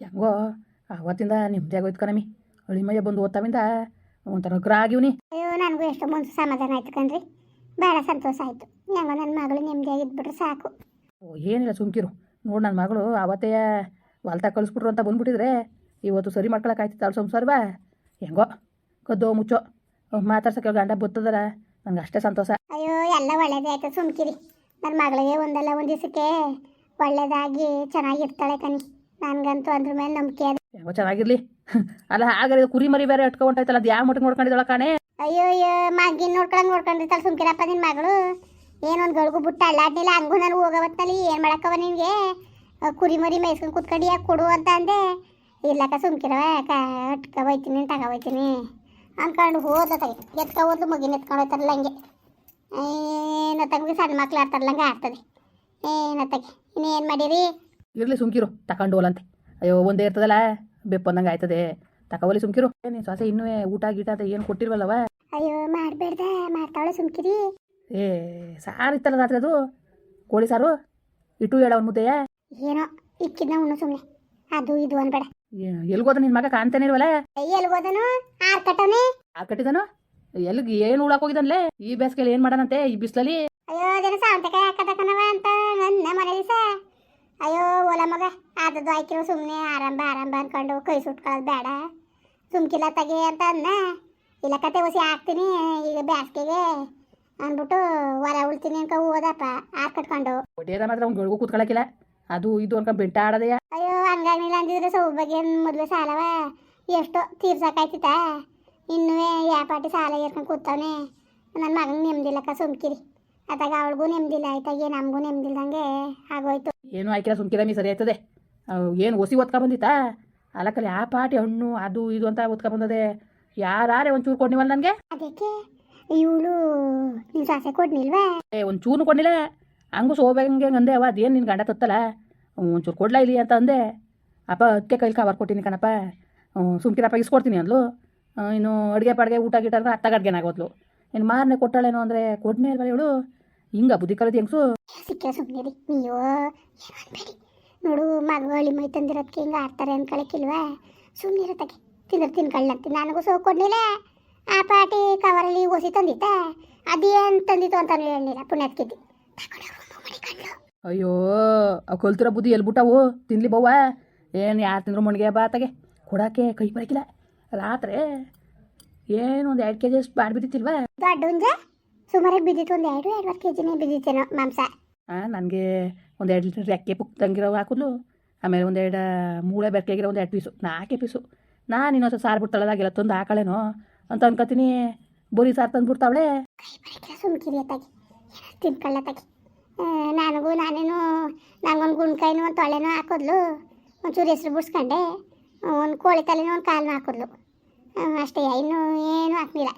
ಹೆಂಗೋ? ಅವತ್ತಿಂದ ನಿಮ್ಮದೇ ಆಗೋಯ್ತು ಕಣಮಿ ಅಳಿಮಯ್ಯ ಬಂದು ಓದ್ತಾವಿಂದ ಒಂಥರ ಗ್ರ ಆಗಿವ್ನಿ ಅಯ್ಯೋ ನನಗೂ ಎಷ್ಟು ಮುಂದೆ ಸಮಾಧಾನ ಆಯ್ತು ಕಣ್ರಿ. ಭಾಳ ಸಂತೋಷ ಆಯಿತು. ಹೆಂಗೋ ನನ್ನ ಮಗಳು ನೆಮ್ಮದಿಯಾಗಿದ್ಬಿಟ್ರೆ ಸಾಕು. ಓ ಏನಿಲ್ಲ ಸುಮ್ಕಿರು. ನೋಡು ನನ್ನ ಮಗಳು ಅವತ್ತೇ ಹೊಲ್ತಾ ಕಳಿಸ್ಬಿಟ್ರು ಅಂತ ಬಂದ್ಬಿಟ್ಟಿದ್ರೆ ಇವತ್ತು ಸರಿ ಮಾಡ್ಕೊಳಕ್ಕಾಯ್ತಿತ್ತು ಅವಳು ಸಂಸಾರವಾ. ಹೆಂಗೋ? ಕದ್ದೋ ಮುಚ್ಚೋ. ಮಾತಾಡ್ಸಕ್ಕೆ ಗಂಡ ಬತ್ತದಲ್ಲ ನಂಗೆ ಅಷ್ಟೇ ಸಂತೋಷ. ಅಯ್ಯೋ ಎಲ್ಲ ಒಳ್ಳೇದೇ ಆಯ್ತು ಸುಮ್ಕಿರಿ. ನನ್ನ ಮಗಳಿಗೆ ಒಂದಲ್ಲ ಒಂದು ದಿವಸಕ್ಕೆ ಒಳ್ಳೇದಾಗಿ ಚೆನ್ನಾಗಿರ್ತಾಳೆ ಕಣಿ. ನನಗಂತೂ ಅದ್ರ ಮೇಲೆ ನಂಬಿಕೆ ಅದು. ಹೆಂಗೋ ಚೆನ್ನಾಗಿರ್ಲಿ. ಅಲ್ಲ ಹಾಗಾದ್ರೆ ಕುರಿ ಮರಿ ಬೇರೆ ಹೊಂಟಾಯ್ತಲ್ಲ ಅದು ಯಾವ ಮಟ್ಟಿಗೆ ನೋಡ್ಕೊಂಡಿದ್ದಾಳ ಕಾಣೆ? ಅಯ್ಯೋ ಅಯ್ಯೋ ಮಗಿನ ನೋಡ್ಕೊಳಂಗ್ ನೋಡ್ಕೊಂಡಿರ್ತಾಳೆ ಸುಮ್ಕಿರಪ್ಪ ನಿನ್ನ ಮಗಳು. ಏನೊಂದು ಗಳಿಗೂ ಬುಟ್ಟ ಅಲ್ಲಾಡ್ನಿಲ್ಲ ಹಂಗೂ ನಾನು ಹೋಗೋವತ್ನಲ್ಲಿ ಏನು ಮಾಡಕ್ಕವ ನಿನಗೆ? ಕುರಿ ಮರಿ ಮೇಯ್ಸ್ಕೊಂಡು ಕುತ್ಕಡಿ ಯಾಕೆ ಕೊಡು ಅಂತ ಅಂದೆ. ಇಲ್ಲಕ್ಕ ಸುಮ್ಕಿರವ ಅಟ್ಕ ಹೋಯ್ತೀನಿ ತಗ ಹೋಯ್ತೀನಿ. ಅನ್ಕೊಂಡು ಹೋದ ತಗೆ ಎತ್ಕ ಹೋದ್ಲು ಮಗಿನ ಎತ್ಕೊಂಡು ಹೋಯ್ತಾರಲ್ಲ ಹಂಗೆ ಏನತ್ತಾಗ ಸಣ್ಣ ಮಕ್ಳು ಆಡ್ತಾರಲ್ಲ ಹಂಗೆ ಆಡ್ತದೆ. ಏನತ್ತಾಗೆ ಇನ್ನೇನು ಮಾಡಿರಿ? ಇರ್ಲಿ ಸುಮ್ಕಿರು ತಕೊಂಡು ಹೋಲಂತೆ. ಅಯ್ಯೋ ಒಂದೇ ಇರ್ತದಲ್ಲ ಬೆಪ್ಪಂದಂಗೆ ಆಯ್ತದೆ. ತಕೋಲಿ ಸುಮ್ಕಿರು. ನೀನು ಸೊಸೆ ಇನ್ನೂ ಊಟ ಗೀಟ ಅಂತ ಏನು ಕೊಟ್ಟಿರ್ವಲ್ಲವ? ಅಯ್ಯೋ ಮಾಡಬೇಡ್ದ ಮಾಡ್ತಾಳೆ ಸುಮ್ಕಿರಿ. ಏ ಸಾರು ಇತ್ತಲ್ಲ ರಾತ್ರಿ ಅದು? ಕೋಳಿ ಸಾರು? ಇಟ್ಟು ಹೇಳ ಅವ್ನ ಮುದ್ದೆಯ? ಏನೋ ಇಕ್ಕಿದ್ನ ಉಣ್ಣು ಸುಮ್ಮನೆ ಅದು ಇದು ಅನ್ಬೇಡ. ಎಲ್ಗೋದ ನಿನ್ ಮಗ ಕಾಣ್ತಾನೆ ಇಲ್ವಲ್ಲ? ಎಲ್ಗೋದನು? ಆರ್ ಕಟ್ಟವನೆ? ಆ ಕಟ್ಟಿದನು? ಎಲ್ಲಿಗೆ ಏನು ಉಳಕ್ ಹೋಗಿದನ್ಲೇ? ಈ ಬೇಸಿಗೆಲಿ ಏನ್ ಮಾಡನಂತೆ ಈ ಬಿಸ್ಲಲ್ಲಿ? ಅಯ್ಯೋ ಜನ ಸಾಂತಕ ಹಾಕದಕ್ಕನವ ಅಂತ ನನ್ನ ಮನೆಯಲ್ಲಿ ದಿವಸ ಅಯ್ಯೋ ಓಲ ಮಗ ಆದದ್ದು ಆಯ್ಕಿರೋ ಸುಮ್ಮನೆ ಆರಂಭ ಆರಂಭ ಅನ್ಕೊಂಡು ಕೈ ಸುಟ್ಕೊಳ್ಳೋದು ಬೇಡ. ಸುಮ್ಕಿಲ್ಲ ತಗೆ ಅಂತ ಅಂದ ಇಲ್ಲ ಕತೆ ಒಸಿ ಹಾಕ್ತೀನಿ ಈಗ ಬ್ಯಾಸ್ಗೆಗೆ ಅಂದ್ಬಿಟ್ಟು ಹೊರ ಉಳ್ತೀನಿ ಅನ್ಕೊ ಹೋದಪ್ಪ ಆರ್ ಕಟ್ಕೊಂಡು. ಒಡೆಯದ ಮಾತ್ರ ಅವ್ನು ಗಳಿಗೂ ಕೂತ್ಕೊಳಕಿಲ್ಲ. ಅದು ಇದು ಅನ್ಕೊಂಡು ಬೆಂಟ ಆಡದೆಯ? ಅಯ್ಯೋ ಹಂಗಾಗಿಲ್ಲ ಅಂದಿದ್ರೆ ಸೌ ಬಗ್ಗೆ ಮೊದಲು ಸಾಲವ? ಎಷ್ಟೋ ತೀರ್ಸಕ್ಕಾಯ್ತಿತ್ತ ಇನ್ನೂ ಯಾಪಾಟಿ ಸಾಲ ಏರ್ಕೊಂಡು ಕೂತವನೆ. ನನ್ನ ಮಗಂಗೆ ನೆಮ್ಮದಿಲ್ಲಕ್ಕ ಸುಮ್ಕಿರಿ. ಅದಾಗ ಅವಳಿಗೂ ನೆಮ್ಮದಿಲ್ಲ ಆಯ್ತಾಗೆ ನಮಗೂ ನೆಮ್ಮದಿಲ್ದಂಗೆ ಆಗೋಯ್ತು. ಏನು ಆಯ್ಕಿಲ್ಲ ಸುಮ್ಕಿರಮಿ ಸರಿ ಆಯ್ತದೆ. ಏನು ಒಸಿ ಒತ್ಕ ಬಂದಿತ್ತಾ? ಅಲಕ್ಕಲ್ಲಿ ಆ ಪಾಟಿ ಹಣ್ಣು ಅದು ಇದು ಅಂತ ಒತ್ಕ ಬಂದದೆ. ಯಾರೇ ಒಂಚೂರು ಕೊಡ್ನಿವಲ್ಲ ನನಗೆ? ಅದಕ್ಕೆ? ಇವಳು ನಿಮ್ಮ ಸಾಸೆ ಕೊಡ್ನಿಲ್ವಾ? ಏ ಒಂದು ಚೂರು ಕೊಡ್ನಿಲ್ಲ. ಹಂಗು ಸೋಬೇಕಂಗೆ ಅಂದೆ ಅವ ಅದೇನು ನಿನ್ನ ಗಂಡ ತತ್ತಲ್ಲ? ಒಂಚೂರು ಕೊಡ್ಲಾ ಇಲ್ಲಿ ಅಂತ ಅಂದೆ. ಅಪ್ಪ ಅದಕ್ಕೆ ಕೈಲಿ ಕವರ್ ಕೊಟ್ಟಿನಿ ಕಣಪ್ಪ. ಸುಮ್ಕಿರಪ್ಪ ಇಸ್ಕೊಡ್ತೀನಿ ಅಂದ್ಲು. ಇನ್ನು ಅಡುಗೆ ಪಾಡಿಗೆ ಊಟ ಗೀಟ ಅಂದ್ರೆ ಅತ್ತಾಗ ಅಡ್ಗೆನಾಗೋದ್ಲು ಇನ್ನು ಮಾರನೇ ಕೊಟ್ಟಾಳೇನೋ ಅಂದರೆ ಕೊಡ್ನೇ ಅಲ್ವ ಇವಳು? ಹಿಂಗ ಬುದ್ಧಿ ಕಲಿತಿ ಹೆಂಗ್ಸು? ಸಿಕ್ಕ ಸುಮ್ಮನಿರಿ ನೀವು ಏನು ಅನ್ಬೇಡಿ ನೋಡು ಮಗ ಹಳ್ಳಿ ಮೈ ತಂದಿರೋದಕ್ಕೆ ಹಿಂಗೆ ಆಡ್ತಾರೆ ಅನ್ಕೊಳಕ್ಕಿಲ್ವಾ ಸುಮ್ಮನಿರತ್ತಕ್ಕೆ ತಿಂದ್ರೆ ತಿನ್ಕೊಳ್ಳಂತೆ ನನಗೂ ಸೋ ಕೊಡ್ಲಿಲ್ಲ. ಆ ಪಾಟಿ ಕವರಲ್ಲಿ ಒಸಿ ತಂದಿತ್ತ. ಅದೇನ್ ತಂದಿತ್ತು ಅಂತ ಹೇಳಿಲ್ಲ ಪುಣ್ಯತ್ಕಿದ್ದಿ. ಅಯ್ಯೋ ಆ ಕೊಲ್ತಿರೋ ಬುದ್ಧಿ ಎಲ್ಬಿಟ್ಟವು ತಿನ್ಲಿ ಬವ್ವ. ಏನು ಯಾರು ತಿಂದ್ರು ಮಣ್ಗೆ ಬಾತಗೆ ಕೊಡೋಕ್ಕೆ ಕೈ ಬರಕಿಲ್ಲ. ರಾತ್ರಿ ಏನು ಒಂದು ಎರಡು ಕೆ ಜಿ ಅಷ್ಟು ಬಾಡ್ಬಿಟ್ಟಿತ್ತಿಲ್ವಾ? ದೊಡ್ಡ ಸುಮಾರಾಗಿ ಬಿದ್ದಿತ್ತು ಒಂದು ಎರಡು ಎರಡುವರೆ ಕೆ ಜಿನೇ ಬಿದ್ದಿತ್ತೇನೋ ಮಾಂಸ. ಹಾಂ ನನಗೆ ಒಂದು ಎರಡು ಲೀಟರ್ ರೆಕ್ಕೆ ಪುಕ್ತಂಗಿರೋ ಹಾಕಿದ್ಲು ಆಮೇಲೆ ಒಂದೆರಡು ಮೂಳೆ ಬೆರ್ಕೆಗಿರೋ ಒಂದು ಎರಡು ಪೀಸು ನಾಲ್ಕೇ ಪೀಸು. ನಾನು ಇನ್ನೊಂದು ಸಾರು ಬಿಡ್ತಾಳದಾಗಿಲ್ಲ ತಂದು ಹಾಕಳೇನೋ ಅಂತ ಅನ್ಕೋತೀನಿ. ಬರೀ ಸಾರು ತಂದು ಬಿಡ್ತಾವಳೆ. ಸುಮ್ಕಿರಿ ಅತ್ತಾಗಿ. ತಿನ್ಕೊಳ್ಳತ್ತಾಗಿ ನನಗೂ ನಾನೇನು ನಂಗೊಂದು ಗುಣ್ಕಾಯಿನೂ ಒಂದು ತೊಳೆನೂ ಹಾಕಿದ್ಲು. ಒಂಚೂರು ಹೆಸ್ರು ಬಿಡ್ಸ್ಕೊಂಡೆ. ಒಂದು ಕೋಳಿ ತಲೆನೂ ಒಂದು ಕಾಲನ್ನು ಹಾಕೋದ್ಲು. ಅಷ್ಟೇ ಇನ್ನೂ ಏನೂ ಹಾಕ್ಲಿಲ್ಲ.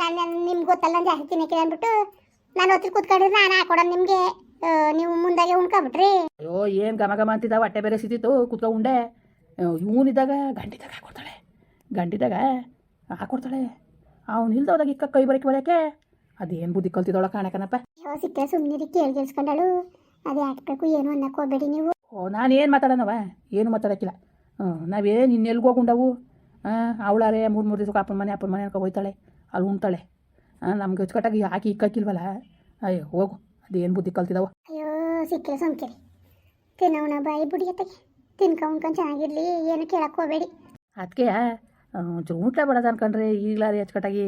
ನಾನು ನಿಮ್ಗೆ ಗೊತ್ತಲ್ಲ ನಾನು ಜಾಸ್ತಿ ತಿನ್ನಕ್ಕೆ ಅಂದ್ಬಿಟ್ಟು ನಾನು ಹೊತ್ತಿಗೆ ಕೂತ್ಕೊಂಡಿದ್ರೆ ನಾನು ಹಾಕೊಡೋದು ನಿಮಗೆ ನೀವು ಮುಂದಾಗೆ ಉಣ್ಕೊಬಿಟ್ರಿ. ಅಯ್ಯೋ ಏನು ಘಮ ಘಮ ಅಂತಿದ್ದ ಹೊಟ್ಟೆ ಬೇರೆ ಸಿದ್ದಿತ್ತು ಕುತ್ಕೊ ಉಂಡೆ. ಇವನಿದ್ದಾಗ ಗಂಡಿದಾಗ ಹಾಕೊಡ್ತಾಳೆ. ಗಂಡಿದಾಗ ಹಾಕೊಡ್ತಾಳೆ. ಅವ್ನು ಇಲ್ದೋದಾಗ ಇಕ್ಕ ಕೈ ಬರಕ್ಕೆ ಬರೋಕ್ಕೆ ಅದೇನು ಬುದ್ಧಿ ಕಲ್ತಿದ್ದವಳ ಕಾಣಕನಪ್ಪ ಅಯ್ಯೋ ಸಿಕ್ಕ ಸುಮ್ಮನಿರಿ ಕೇಳಿ ಕೇಳಿಸ್ಕೊಂಡಳು. ಅದು ಹಾಕ್ಬೇಕು ಏನು ಅನ್ನಕ್ಕೆ ಹೋಗ್ಬೇಡಿ ನೀವು. ಓ ನಾನು ಏನು ಮಾತಾಡೋಣವ? ಏನು ಮಾತಾಡೋಕ್ಕಿಲ್ಲ. ಹ್ಞೂ ನಾವೇನು ಇನ್ನೆಲ್ಗೋಗುಂಡವು ಹಾಂ ಅವಳಾರೆ ಮೂರು ಮೂರು ದಿವಸಕ್ಕೆ ಅಪ್ಪನ ಮನೆ ಅಪ್ಪನ ಮನೆ ಅನ್ಕೊ ಹೋಯ್ತಾಳೆ. ಅಲ್ಲಿ ಉಣ್ತಾಳೆ. ನಮ್ಗೆ ಅಚ್ಚುಕಟ್ಟಾಗಿ ಹಾಕಿ ಇಕ್ಕಾಕಿಲ್ವಲ್ಲ? ಅಯ್ಯೋ ಹೋಗು. ಅದೇನು ಬುದ್ಧಿ ಕಲ್ತಿದಾವ? ಅಯ್ಯೋ ಸಿಕ್ಕಿಲ್ಲ ಸಂಕೇರಿ ತಿನ್ನೋಣ ಬಾಯಿ ಬುಡಿಯತ್ತಗೆ ತಿನ್ಕ ಉಣ್ಕೊಂಡು ಚೆನ್ನಾಗಿರ್ಲಿ. ಏನು ಕೇಳಕ್ಕೆ ಹೋಗಬೇಡಿ. ಅದಕ್ಕೆ ಒಂಚೂರು ಊಟ ಬೇಡದ ಅನ್ಕೊಂಡ್ರೆ ಈಗಲಾರಿ ಅಚ್ಚುಕಟ್ಟಾಗಿ.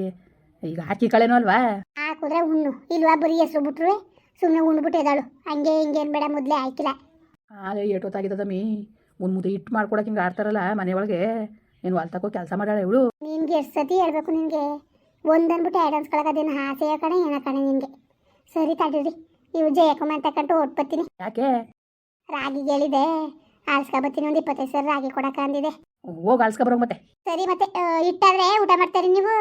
ಈಗ ಹಾಕಿ ಕಳೆನೋ ಅಲ್ವಾ? ಹಾಕಿದ್ರೆ ಉಣ್ಣು. ಇಲ್ವಾ ಬರೀ ಹೆಸರು ಬಿಟ್ರು ಸುಮ್ಮನೆ ಉಣ್ಬಿಟ್ಟು ಎದಾಳು ಹಂಗೆ ಹಿಂಗೇನು ಬೇಡ ಮೊದಲೇ ಆಯ್ಕಿಲ್ಲ. ಆಗ ತಮ್ಮಿ. ಒಂದು ಮುದ್ದೆ ಇಟ್ಟು ಮಾಡ್ಕೊಡಕ್ಕೆ ಹಿಂಗೆ ಆಡ್ತಾರಲ್ಲ ಮನೆಯೊಳಗೆ ಏನು ಹೊಲ್ ತಗೋ ಕೆಲಸ ಮಾಡ್ಯಾಳ ಇವಳು? ನಿನ್ಗೆ ಎಷ್ಟು ಸತಿ ಹೇಳ್ಬೇಕು ನಿನಗೆ? ಒಂದನ್ಬಿಟ್ಟು ಎರಡು ಅನ್ಸ್ಕೊಳಕದೇನು ಹಾಸೆಯ ಕಣೆ ಏನ ಕಣೆ ನಿಮಗೆ ಸರಿ ತಡೀರಿ ಇವು ಜಯಕುಮಾರ್ ತಕ್ಕಂಟು ಓಟ್ಬತ್ತೀನಿ ಯಾಕೆ? ರಾಗಿ ಹೇಳಿದೆ ಆಲ್ಸ್ಕೊಬತ್ತೀನಿ ಒಂದು ಇಪ್ಪತ್ತೈದು ಸಾವಿರ ರಾಗಿ ಕೊಡಕ ಅಂದಿದೆ. ಹೋಗಿ ಅಳ್ಸ್ಕೊ ಬರೋಂಗ್ ಮತ್ತೆ. ಸರಿ ಮತ್ತೆ ಇಟ್ಟಾದ್ರೆ ಊಟ ಮಾಡ್ತೀರಿ ನೀವು?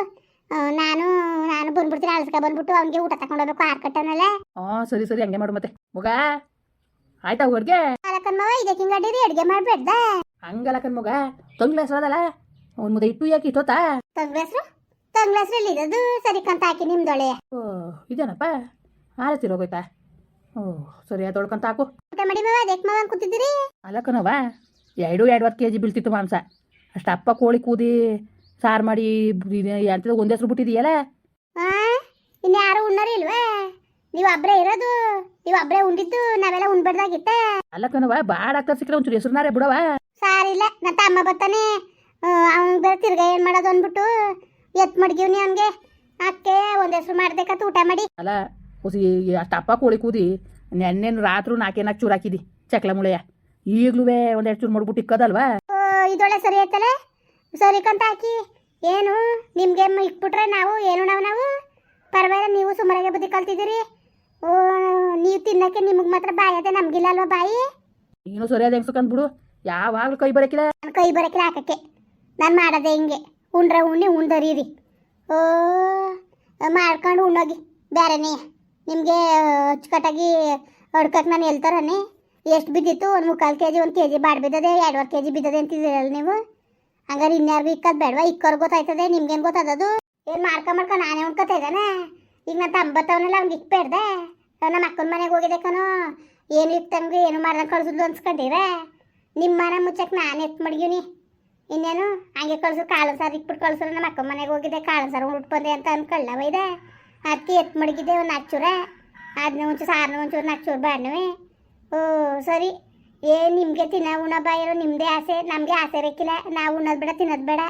ನಾನು ನಾನು ಬಂದ್ಬಿಡ್ತೀನಿ ಅಳ್ಸ್ಕ ಬಂದ್ಬಿಟ್ಟು ಅವ್ನಿಗೆ ಊಟ ತಕೊಂಡು ಹೋಗ್ಬೇಕು ಆರ್ ಕಟ್ಟನಲ್ಲ ಹಾಂ ಸರಿ ಸರಿ ಹಂಗೆ ಮಾಡು ಮತ್ತೆ. ಮಗ? ಆಯ್ತಾ ಅಡ್ಗೆ ಮಗ ಇದಕ್ಕೆ ಹಿಂಗಡೀರಿ ಅಡುಗೆ ಮಾಡಬೇಡ್ದ? ಹಂಗಲ್ಲ ಕಣ್ ಮಗ. ತಂಗ್ಲ ಹೆಸರದಲ್ಲ ಒಂದು ಮುದ್ದೆ ಇಟ್ಟು ಯಾಕೆ ಇಟ್ಟೋತಾ? ತಂಗ್ಳಸ್ರು ತಂಗ್ಳಸ್ರಲ್ಲಿ ಇರೋದು ಸರಿ ಕಂತ ಹಾಕಿ ನಿಮ್ದೊಳೆ ಓ ಇದೇನಪ್ಪ? ಆರತಿ ಹೋಗೋಯ್ತಾ ಓ ಸರಿ ಅದು ತೊಳ್ಕೊಂತ ಹಾಕು. ಊಟ ಮಾಡಿ ಮಾವ ಅದಕ್ಕೆ ಮಾವ ಕೂತಿದ್ದೀರಿ ಅಲ್ಲ ಎರಡು ಎರಡು ಎರಡುವರೆ ಕೆ ಜಿ ಬೀಳ್ತಿತ್ತು ಮಾಂಸ. ಅಷ್ಟು ಅಪ್ಪ ಕೋಳಿ ಕೂದಿ ಸಾರು ಮಾಡಿ ಅಂತ ಒಂದೇ ಹೆಸರು ಬಿಟ್ಟಿದೆಯಲ್ಲ? ಆ ಇನ್ಯಾರು ಉಣ್ಣೋರು ಇಲ್ವೇ? ನೀವು ಒಬ್ರೇ ಇರೋದು ನೀವು ಒಬ್ರೇ ಉಂಡಿದ್ದು ನಾವೆಲ್ಲ ಉಣ್ಬಾರ್ದಾಗಿತ್ತ ಅಲ್ಲ ಕಣವ ಬಾಡ ಆಗ್ತಾ ಸಿಕ್ಕರೆ ಒಂಚೂರು ಹೆಸರುನಾರೆ ಬಿಡವ ಸಾರಿಲ್ಲ ನನ್ನ ತಮ್ಮ ಬರ್ತಾನೆ ಅವ್ನು ಬೇರೆ ತಿರ್ಗಾ ಏನು ಮಾಡೋದು ಅಂದ್ಬಿಟ್ಟು ಎತ್ ಮಡ್ಗಿವ್ನಿ ಅವನಿಗೆ ಅಕ್ಕೆ ಒಂದ್ ಹೆಸರು ಮಾಡ್ಬೇಕಂತ ಊಟ ಮಾಡಿ. ಅಲ್ಲ ಕುಸಿ ಅಷ್ಟಪ್ಪ ಅಪ್ಪ ಕೋಳಿ ಕೂದಿ ನೆನ್ನೆನು ರಾತ್ರಿ ನಾಕೇನಾಕ್ ಚೂರು ಹಾಕಿದಿ ಚಕ್ಲ ಮುಳೆಯ. ಈಗಲೂ ಒಂದೆರಡು ಚೂರು ಮಾಡ್ಬಿಟ್ಟು ಇಕ್ಕದಲ್ವಾ? ಓ, ಇದೊಳ್ಳೆ ಸರಿ ಆಯ್ತಲ್ಲ ಸರಿ ಕಂತ ಹಾಕಿ. ಏನು ನಿಮ್ಗೆ ಇಕ್ಬಿಟ್ರೆ ನಾವು ಏನು ನಾವು ನಾವು? ಪರವಾಗಿಲ್ಲ ನೀವು ಸುಮಾರಾಗೆ ಬುದ್ಧಿ ಕಲ್ತಿದ್ದೀರಿ. ಓ ನೀವು ತಿನ್ನಕ್ಕೆ ನಿಮಗೆ ಮಾತ್ರ ಬಾಯಿ ಅದೇ ನಮ್ಗಿಲ್ಲ ಅಲ್ವಾ ಬಾಯಿ? ನೀನು ಸರಿಯಾದ ಹೆಂಗ್ಸಕ್ಕಂದ್ ಬಿಡು ಯಾವಾಗ್ಲೂ ಕೈ ಬರಕಿಲ್ಲ. ನನ್ನ ಕೈ ಬರಕಿಲ್ಲ ಹಾಕಕ್ಕೆ. ನಾನು ಮಾಡೋದೇ ಹಿಂಗೆ. ಉಂಡ್ರೆ ಉಣ್ಣಿ ಉಂಡರೀರಿ. ಓ, ಮಾಡ್ಕೊಂಡು ಉಣ್ಣೋಗಿ ಬೇರೆನೇ ನಿಮಗೆ ಅಚ್ಚುಕಟ್ಟಾಗಿ ಅಡ್ಕಕ್ಕೆ ನಾನು ಹೇಳ್ತಾರನೆ ಎಷ್ಟು ಬಿದ್ದಿತ್ತು? ಒಂದು ಮುಕ್ಕಾಲು ಕೆ ಜಿ ಒಂದು ಕೆ ಜಿ ಬಾಡ್ ಬಿದ್ದದೆ, ಎರಡುವರೆ ಕೆ ಜಿ ಬಿದ್ದದೆ ಅಂತಿದ್ದೀರಲ್ಲ ನೀವು. ಹಂಗಾರೆ ಇನ್ಯಾರಿಗೂ ಇಕ್ಕದ್ ಬೇಡವಾ? ಇಕ್ಕೋರು ಗೊತ್ತಾಯ್ತದೆ, ನಿಮ್ಗೇನು ಗೊತ್ತದದು? ಏನು ಮಾಡ್ಕೊ ಮಾಡ್ಕೊ ನಾನೇ ಉಣ್ಕೊತಾ ಈಗ ನಾನು ತಂಬತ್ತವನ್ನೆಲ್ಲ ಅವ್ನಿಗೆ ಇಕ್ಬೇಡ್ದೆ ನಮ್ಮ ಅಕ್ಕನ ಮನೆಗೆ ಹೋಗಿದೆ ಏನು ಇಕ್ತಂಗೆ ಏನು ಮಾಡ್ದಂಗೆ ಕಳ್ಸಿದ್ಲು ಅನ್ಸ್ಕೊಂಡಿರ ನಿಮ್ಮ ಮನೆ ಮುಚ್ಚಕ್ಕೆ ನಾನು ಎತ್ ಮಡ್ಗಿವ್ನಿ ಇನ್ನೇನು? ಹಂಗೆ ಕಳ್ಸು ಕಾಳು ಸಾರು ಇಕ್ಬಿಟ್ಟು ಕಳ್ಸರು ನಮ್ಮ ಅಕ್ಕ ಮನೆಗೆ ಹೋಗಿದ್ದೆ ಕಾಳು ಸಾರು ಉಟ್ಕೊಂಡೆ ಬಂದೆ ಅಂತ ಅನ್ಕೊಳ್ಳ ಒಯ್ದೆ. ಅತ್ತಿ ಎತ್ ಮಡಗಿದ್ದೆ ಒಂದು ನಾಚೂರ ಅದನ್ನ ಒಂಚೂರು ಸಾರನ್ನ ಒಂಚೂರು ನಾಚೂರು ಚೂರು ಬಾಡ್ನವೆ ಓ ಸರಿ. ಏ ನಿಮಗೆ ತಿನ್ನ ಉಣ ಬಾಯಿರೋ ನಿಮ್ಮದೇ ಆಸೆ ನಮಗೆ ಆಸೆ ಇರಕ್ಕಿಲ್ಲ ನಾವು ಉಣ್ಣೋದು ಬೇಡ ತಿನ್ನೋದು ಬೇಡ.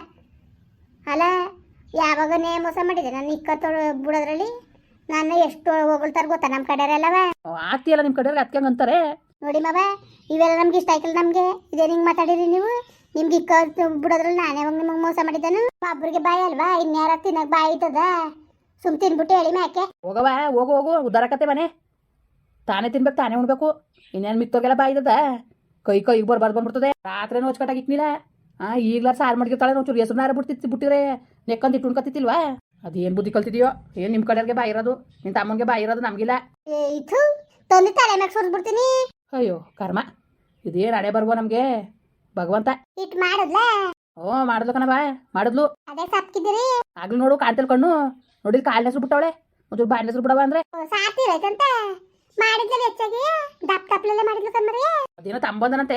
ಅಲ್ಲ ಯಾವಾಗನೇ ಮೋಸ ಮಾಡಿದೆ ನಾನು ಇಕ್ಕ ತೊಳೆ ಬಿಡೋದ್ರಲ್ಲಿ? ನಾನು ಎಷ್ಟು ಹೋಗ್ತಾರ ಗೊತ್ತಾ ನಮ್ಮ ಕಡೆಯವರೆಲ್ಲವ? ಅಲ್ಲ ನಿಮ್ಮ ಕಡೆಯವ್ರಿಗೆ ಅದಕ್ಕೆ ಅಂತಾರೆ. ನೋಡಿ ಮಾವ ಇವೆಲ್ಲ ನಮ್ಗೆ ಇಷ್ಟ ಆಯ್ತಲ್ಲ ನಮಗೆ. ಇದೇ ಹಿಂಗೆ ಮಾತಾಡಿರಿ ನೀವು. ನಿಮ್ಗೆ ಇಕ್ಕ ಬಿಡೋದ್ರಲ್ಲಿ ನಾನೇ ಯಾವಾಗ ನಿಮಗೆ ಮೋಸ ಮಾಡಿದ್ದಾನು? ಒಬ್ಬರಿಗೆ ಬಾಯಿ ಅಲ್ವಾ? ಇನ್ಯಾರ ತಿನ್ನಕ್ ಬಾಯಿ ಇದ್ದದ? ಸುಮ್ ತಿನ್ಬಿಟ್ಟು ಹೇಳಿ ಮ್ಯಾಕೆ. ಹೋಗವ ಹೋಗು ಹೋಗು ಉದ್ದಾರಕತ್ತೆ ಮನೆ. ತಾನೇ ತಿನ್ಬೇಕು ತಾನೇ ಉಣ್ಬೇಕು. ಇನ್ನೇನು ಮಿತ್ತೋಗೆಲ್ಲ ಬಾಯ್ದದ ಕೈ ಕೈಗೆ ಬರ್ಬಾರ್ದು ಬಂದ್ಬಿಡ್ತದೆ. ರಾತ್ರಿನೂ ಹೊಚ್ಕಟ್ಟಾಗಿ ಇಕ್ನಿಲ್ಲ ಹಾಂ ಈಗ್ಲಾರ ಸಾರು ಮಾಡ್ಕಿರ್ತಾಳೆ ಒಂಚೂರು ಹೆಸರುನಾರ ಬಿಡ್ತಿತ್ತು ಬಿಟ್ಟಿದ್ರೆ ನೆಕ್ಕಂದು ಇಟ್ಟು ಉಣ್ಕತ್ತಿಲ್ವಾ ಅದೇನು ಬುದ್ಧಿ ಕಲ್ತಿದೆಯೋ? ಏನು ನಿಮ್ಮ ಕಡೆಯವ್ರಿಗೆ ಬಾಯಿ ಇರೋದು? ನಿನ್ನ ತಮ್ಮನಿಗೆ ಬಾಯಿ ಇರೋದು ನಮಗಿಲ್ಲ. ತಂದು ತಲೆ ಮ್ಯಾಗ ಸುರಿದ್ಬಿಡ್ತೀನಿ ಅಯ್ಯೋ ಕರ್ಮ. ಇದೇನು ಅಡೇ ಬರ್ಬೋ ನಮಗೆ? ಭಗವಂತ. ಇಟ್ ಮಾಡಿದ್ಲಾ? ಓ ಮಾಡಿದ್ಲು ಕಣವ ಮಾಡಿದ್ಲು. ಅದೇ ಸಾಪ್ಕಿದ್ದೀರಿ ಆಗ್ಲೂ ನೋಡು ಕಾಣ್ತಿಲ್ ಕಣ್ಣು ನೋಡಿದ್ ಕಾಲ್ ಹೆಸರು ಬಿಟ್ಟವಳೆ ಒಂಚೂರು ಬಾಯಿನ ಹೆಸರು ಬಿಡವ ಅಂದ್ರೆ ಸಾತಿರೈತಂತ ಮಾಡಿದ್ಲ ಹೆಚ್ಚಾಗಿ? ದಪ್ಪ ದಪ್ಪಲೆಲ್ಲ ಮಾಡಿದ್ಲು ಕಣ್ಮರಿ? ಅದೇನೋ ತಮ್ಮ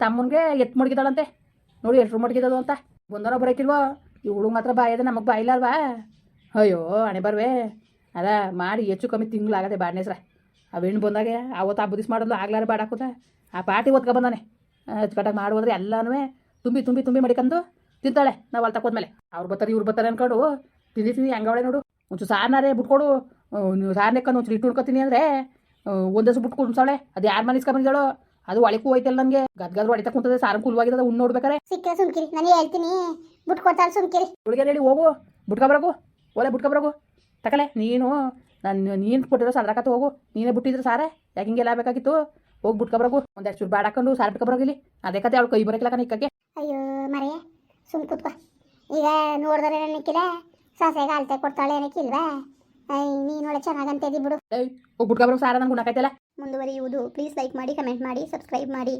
ತಮ್ಮನ್ಗೆ ಎತ್ ಮಡಗಿದಾಳಂತೆ. ನೋಡಿ ಎಷ್ಟು ಮಡಗಿದದು ಅಂತ. ಬಂದನೋ ಬರೋಕಿಲ್ವೋ? ಇವಳು ಮಾತ್ರ ಬಾಯಿದೆ ನಮಗೆ ಬಾಯಿಲ್ಲ ಅಲ್ವಾ? ಅಯ್ಯೋ ಹಣೆ ಬರ್ವೆ. ಅದ ಮಾಡಿ ಹೆಚ್ಚು ಕಮ್ಮಿ ತಿಂಗಳಾಗದೆ ಬಾಡಿನ ಹೆಸ್ರ ಅವು ಹೆಣ್ಣು ಬಂದಾಗೆ ಅವತ್ತು ಆ ಬುದಿಸ್ ಮಾಡಿದ್ಲು ಆಗ್ಲಾರ ಬಾಡಾಕುತ್ತ ಹಾಕುದ ಆ ಪಾಟಿ ಒತ್ಕೊ ಬಂದಾನೆ. ಅಚ್ಚುಕಟ್ಟಾಗಿ ಮಾಡುವಂದ್ರೆ ಎಲ್ಲನೂ ತುಂಬಿ ತುಂಬಿ ತುಂಬಿ ಮಡಿಕಂದು ತಿಂತಾಳೆ. ನಾವು ಅಲ್ಲಿ ತಕ್ಕೋದ್ಮೇಲೆ. ಅವ್ರು ಬರ್ತಾರೆ ಇವ್ರು ಬರ್ತಾರೆ ಅನ್ಕೊಂಡು ತಿಂದು ತಿಂದು ಹೆಂಗವಳೆ ನೋಡು. ಒಂಚೂರು ಸಾರ್ನಾರೆ ಬಿಟ್ಕೊಡು. ನೀವು ಸಾರು ನೆಕ್ಕಂದು ಒಂಚೂರು ಇಟ್ಟು ಉಣ್ಕೊತೀನಿ ಅಂದರೆ ಒಂದಷ್ಟು ಬಿಟ್ಟು ಕುಣ್ಸಾಳೆ ಅದು ಯಾರು ಮನೆ ಬಂದಿದ್ದಾಳು ಅದು ಒಳಕು ಹೋಯ್ತಲ್ಲ ನನಗೆ. ಗದ್ಗದ್ರು ಹೊಡಿತಾ ಕುಂತದೆ ಸಾರು ಕುಲ್ವಾಗಿದ್ದದ ಉಣ್ಣು ನೋಡ್ಬೇಕಾರೆ. ಸಿಕ್ಕ ಸುಮ್ಕಿರಿ ನಾನು ಹೇಳ್ತೀನಿ. ಬಿಟ್ಕೊಡ್ತಾರೆ ಸುಮ್ಕಿರಿ. ಹುಡುಗಿಯರು ಹೇಳಿ ಹೋಗು. ಬಿಟ್ಕೊಬರಗು ಒಲೆ ಬಿಟ್ಕೊಬರಗು ತಕಲೆ ನೀನು ನಾನು ನೀನು ಕೊಟ್ಟಿರೋ ಸಾರ್ದಾಕತ್ತ ಹೋಗು ನೀನೇ ಬಿಟ್ಟಿದ್ರೆ ಸಾರೆ. ಯಾಕೆ ಹಿಂಗೆಲ್ಲ ಬೇಕಾಗಿತ್ತು ಹೋಗಿ ಬರಗು ಒಂದಷ್ಟು ಚೂರು ಬ್ಯಾಡ್ ಹಾಕೊಂಡು ಸಾರ್ ಬಿಟ್ಕೊಬರೋಗಿಲ್ಲಿ ಅದೇ ಕತೆ ಅವಳು ಕೈ ಬರಕಿಲ್ಲ ಕಣ ಇಕ್ಕಕ್ಕೆ. ಅಯ್ಯೋ ಮರೆಯ ಸುಮ್ ಕೂತ್ಕೋ. ಈಗ ನೋಡಿದ್ರೆ ಏನಕ್ಕಿಲ್ಲ ಸಾಸೆಗೆ ಅಳತೆ ಕೊಡ್ತಾಳೆ ಏನಕ್ಕಿಲ್ವಾ ನೀನು ಒಳ್ಳೆ ಚೆನ್ನಾಗಂತಿದ್ದಿ ಬಿಡು. ಏಯ್ ಹೋಗಿ ಬುಟ್ಕೊಬರೋ ಸಾರ ನಂಗೆ ಗುಣಕೈತಲ್ಲ ಮುಂದುವರಿಯುವುದು. ಪ್ಲೀಸ್ ಲೈಕ್ ಮಾಡಿ ಕಮೆಂಟ್ ಮಾಡಿ ಸಬ್ಸ್ಕ್ರೈಬ್ ಮಾಡಿ.